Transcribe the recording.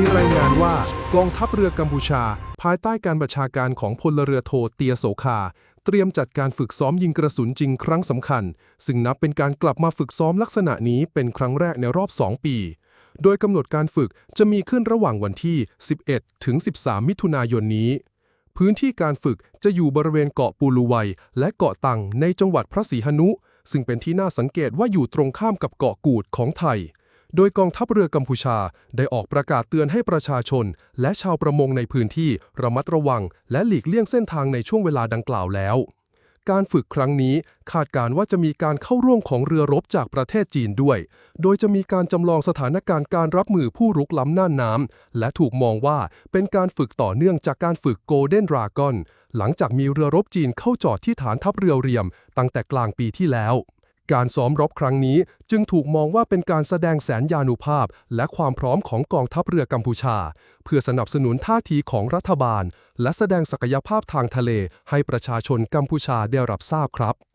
มีรายงานว่ากองทัพเรือกัมพูชา ภายใต้การบัญชาการของพลเรือโทเตียโสคา เตรียมจัดการฝึกซ้อมยิงกระสุนจริงครั้งสำคัญ ซึ่งนับเป็นการกลับมาฝึกซ้อมลักษณะนี้เป็นครั้งแรกในรอบ 2 ปี โดยกำหนดการฝึกจะมีขึ้นระหว่างวันที่ 11 ถึง 13 มิถุนายนนี้ พื้นที่การฝึกจะอยู่บริเวณเกาะปูลูไวและเกาะตังในจังหวัดพระศรีหนุ ซึ่งเป็นที่น่าสังเกตว่าอยู่ตรงข้ามกับเกาะกูดของไทย โดยกองทัพเรือกัมพูชาได้ออกประกาศเตือนให้ประชาชน และชาวประมงในพื้นที่ระมัดระวัง และหลีกเลี่ยงเส้นทางในช่วงเวลาดังกล่าวแล้ว การฝึกครั้งนี้คาดการณ์ว่าจะมีการเข้าร่วมของเรือรบจากประเทศจีนด้วย โดยจะมีการจำลองสถานการณ์การรับมือผู้รุกล้ำน่านน้ำและถูกมองว่าเป็นการฝึกต่อเนื่องจากการฝึกโกลเด้นดราก้อนหลังจากมีเรือรบจีนเข้าจอดที่ฐานทัพเรือเรียม ตั้งแต่กลางปีที่แล้ว การซ้อมรบครั้งนี้จึงถูกมองว่าเป็นการแสดงแสนยานุภาพ และความพร้อมของกองทัพเรือกัมพูชา เพื่อสนับสนุนท่าทีของรัฐบาล และแสดงศักยภาพทางทะเลให้ประชาชนกัมพูชาได้รับทราบครับ